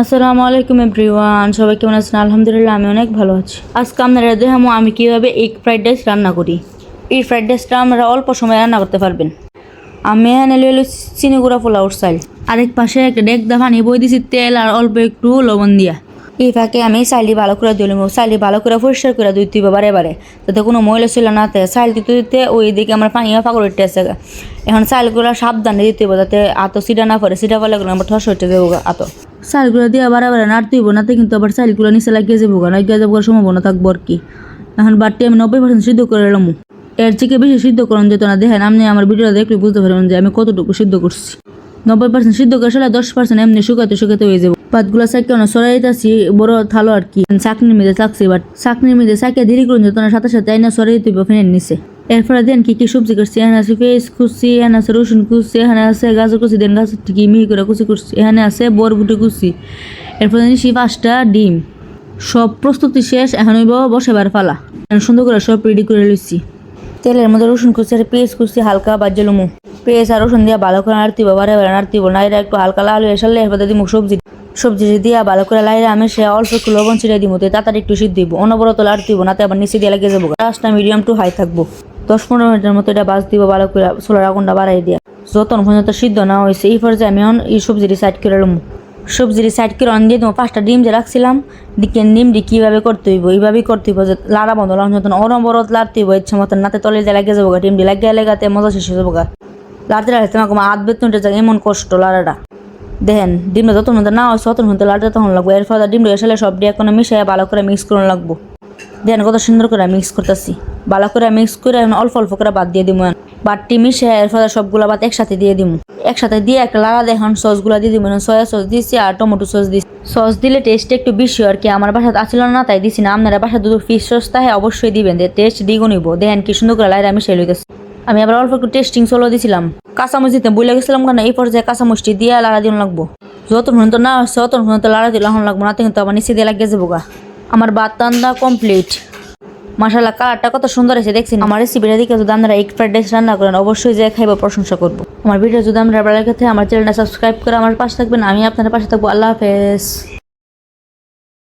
আসসালামু আলাইকুম এভরিওয়ান, সবাই কেমন আছেন? আলহামদুলিল্লাহ, আমি অনেক ভালো আছি। আজকে আপনারা দেখামো আমি কীভাবে এগ ফ্রাইড রাইস রান্না করি। এই ফ্রাইড রাইসটা আমরা অল্প সময় রান্না করতে পারবেন। আমি এখানে চিনি গুঁড়া পোলাওর চাইল আরেক পাশে একটা ডেক দা পানি, বই দিছি তেল আর অল্প একটু লবণ দিয়া। এই ফাঁকে আমি চাইলি ভালো করে দিলাম চাইলি ভালো করে পরিষ্কার করে দুই তুই বারে বারে, যাতে কোনো ময়লা ছিল না থাকে। চাইল দিতে দিতে ওই দিকে আমার পানি ফাঁকড় উঠতে আছে। এখন চাইলগুলো সাবধানে দিতে হবে যাতে আতো সিটা না পড়ে। সিটা পড়লে আমার ঠস হইতে দেবো আতো চালগুলো দিয়ে আবার আবার নাড়তে হইব নাতে কিন্তু আবার সাইলগুলো নিচে লাগিয়ে যাব না লাগিয়ে যাব সম্ভাবনা থাকব আর কি। এখন বাড়তি আমি নব্বই পার্সেন্ট সিদ্ধ করে এলাম এর থেকে বেশি সিদ্ধ করুন যেত না, দেখেন আমি আমার ভিডিওটা দেখলে বুঝতে পারবেন যে আমি কতটুকু সিদ্ধ করছি। নব্বই পার্সেন্ট সিদ্ধ করে সেটা দশ পার্সেন্ট এমনি শুকাতে শুকাতে হয়ে যাব পাতগুলো চাকে অনেক সরাইতেছি বড় থালো আর কি। চাকনির মধ্যে চাকছি বাট চাকনির মধ্যে চাকে দেরি করুন, যেত না সাথে সাথে আইনা সরাই তুই ফেনের নিচে। এরপরে দেন কি কি সবজি করছি, এখানে আছে পেঁয়াজ কুচি, এখানে আছে রসুন কুচি, এখানে আছে গাজর কুচি, দেন গাছ কি মিহি করে কুচি করছি, এখানে আছে বরবুটি কুচি। এরপরে নিচ্ছি পাঁচটা ডিম। সব প্রস্তুতি শেষ, এখন হইব বসেবার ফালা সুন্দর করে সব রেডি করে লইছি। তেলের মধ্যে রসুন কুচি আর পেঁয়াজ কুচি হালকা বাজ্যে লুমু। পেঁয়াজ আর রসুন দিয়ে ভালো করে নাড়তিব বারে বারে নাড়তিব নাইরা একটু হালকা লাল হয়ে সারলে এরপরে দিব সবজি। সবজি দিয়া ভালো করে লাইরে আমি সে অল্প একটু লবণ ছিটিয়ে দিব তাড়াতাড়ি একটু সিদ্ধ দিব। অনবরত লাড়তিব নাতে আবার নিচে দিয়ে লাগিয়ে যাব। রাসটা মিডিয়াম টু হাই থাকব। দশ পনেরো মিনিটের মতো এটা বাজ দিব ভালো করে, সোলার আগুনটা বাড়াই দিয়া। যতন পর্যন্ত সিদ্ধ না হয়েছে, এই পর্যায়ে আমি এখন এই সবজিটি সাইড করে লম। সবজির সাইড করে অন দিয়ে দেবো, পাঁচটা ডিম যে রাখছিলাম, দিকে ডিমটি কীভাবে করতে হইব, এইভাবেই করতে হইব, যে লাড়া বন্ধ লাগানো যতন অনবরত লাড়তে হইব, ইচ্ছা মতন নাতে তলে যে লাগিয়ে যাব ডিমটি লাগিয়ে লাগাতে মজা শেষ হয়ে যাব লাড়তে লাড়তে আমাকে হাত বেতনটা যায় এমন কষ্ট লাড়াটা। দেখেন, ডিমটা যত মধ্যে না হয় তত মধ্যে লাড়তে তখন লাগবো। এরপর ডিমটা এসে সব দিয়ে এখন মিশিয়ে ভালো করে মিক্স করে লাগবো। দেখেন কত সুন্দর করে মিক্স করতেছি। ভালো করে মিক্স করে এখন অল্প অল্প করে বাদ দিয়ে দিব বাটটি মিশিয়ে এরপর সবগুলো বাদ একসাথে দিয়ে দিব একসাথে দিয়ে একটা লাড়া দেখুন, সসগুলো দিয়ে দিব সয়া সস দিচ্ছি আর টমেটো সস দিচ্ছি সস দিলে টেস্ট একটু বেশি আর কি। আমার বাসাতে আসছিল না, তাই দিছি না। আপনারা বাসা দুটো ফিশ সস তাই অবশ্যই দিবেন। টেস্ট দ্বিগুণ নিব দেখেন কি সুন্দর করে লাইরা আমি লইতেছি। আমি আবার অল্প একটু টেস্টিং সোলো দিছিলাম। কাঁচামরিচ দিতে বলে গেছিলাম কেন? এই পর্যায়ে কাঁচামরিচটি দিয়ে লাড়া দিন লাগবো। যতক্ষণ পর্যন্ত না আসছে ততক্ষণ পর্যন্ত লাড়া দিলে এখন লাগবো না কিন্তু আবার নিচে দিয়ে লাগিয়ে যাব গা। আমার বাত রান্না কমপ্লিট মাসাল্লাহ কালারটা কত সুন্দর এসে দেখছি আমার রেসিপিটা দিকে যদি আপনারা এগ ফ্রাইড রাইস রান্না করেন, অবশ্যই যে খাইব, প্রশংসা করব। আমার ভিডিও যদি আমরা ভালো লাগে, আমার চ্যানেলটা সাবস্ক্রাইব করে আমার পাশে থাকবেন। আমি আপনার পাশে থাকব। আল্লাহ হাফেজ।